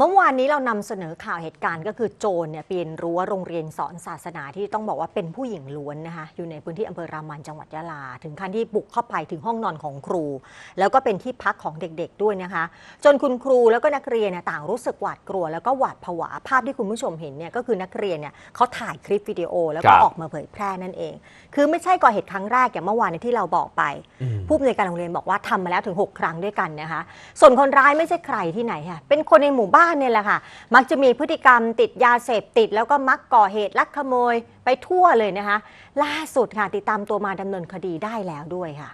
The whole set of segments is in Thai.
เมื่อวานนี้เรานำเสนอข่าวเหตุการณ์ก็คือโจรเนี่ยปีนรั้วโรงเรียนสอนศาสนาที่ต้องบอกว่าเป็นผู้หญิงล้วนนะคะอยู่ในพื้นที่อำเภอรามันจังหวัดยะลา ถึงขั้นที่บุกเข้าไปถึงห้องนอนของครู แล้วก็เป็นที่พักของเด็กๆด้วยนะคะ จนคุณครูแล้วก็นักเรียนเนี่ยต่างรู้สึกหวาดกลัว แล้วก็หวาดผวาภาพที่คุณผู้ชมเห็นเนี่ยก็คือนักเรียนเนี่ยเขาถ่ายคลิปวิดีโอแล้วก็ครับออกมาเผยแพร่นั่นเอง คือไม่ใช่ก่อเหตุครั้งแรกอย่างเมื่อวานที่เราบอกไปอืมผู้อำนวยการโรงเรียนบอกว่าทำมาแล้วถึง 6 ครั้งด้วยกันนะคะ ส่วนคนร้ายไม่ใช่ใครที่ไหนค่ะเป็นคนในหมู่บ้านเนี่ยแหละค่ะ มักจะมีพฤติกรรมติดยาเสพติด แล้วก็มักก่อเหตุลักขโมยไปทั่วเลยนะคะ ล่าสุดค่ะติดตามตัวมาดำเนินคดีได้แล้วด้วยค่ะ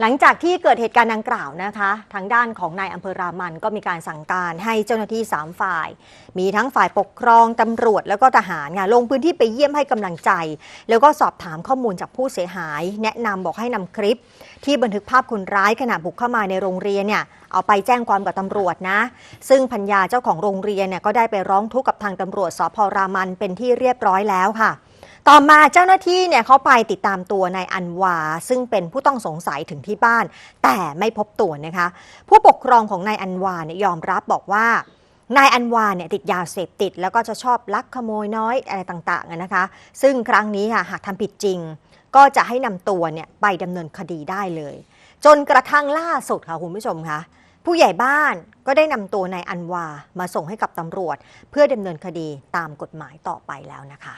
หลังจากที่เกิดเหตุการณ์ดังกล่าวนะคะ ทางด้านของนายอำเภอรามันก็มีการสั่งการให้เจ้าหน้าที่ 3 ฝ่าย มีทั้งฝ่ายปกครองตำรวจแล้วก็ทหารลงพื้นที่ไปเยี่ยมให้กำลังใจ แล้วก็สอบถามข้อมูลจากผู้เสียหาย แนะนำบอกให้นำคลิป ที่บันทึกภาพคนร้ายขณะบุกเข้ามาในโรงเรียนเนี่ยเอาไปแจ้งความกับตำรวจนะ ซึ่งพัญญาเจ้าของโรงเรียนเนี่ยก็ได้ไปร้องทุกข์กับทางตำรวจสพรามันเป็นที่เรียบร้อยแล้วค่ะ ต่อมาเจ้าหน้าที่เนี่ยเขาไปติดตามตัวนายอันวา ซึ่งเป็นผู้ต้องสงสัยถึงที่บ้าน แต่ไม่พบตัวนะคะ ผู้ปกครองของนายอันวาเนี่ยยอมรับบอกว่านายอันวาเนี่ยติดยาเสพติด แล้วก็จะชอบลักขโมยน้อยอะไรต่างๆนะคะ ซึ่งครั้งนี้ค่ะหากทำผิดจริง ก็จะให้นำตัวเนี่ยไปดำเนินคดีได้เลย จนกระทั่งล่าสุดค่ะคุณผู้ชมคะผู้ใหญ่บ้านก็ได้นำตัวนายอันวามาส่งให้กับตำรวจ เพื่อดำเนินคดีตามกฎหมายต่อไปแล้วนะคะ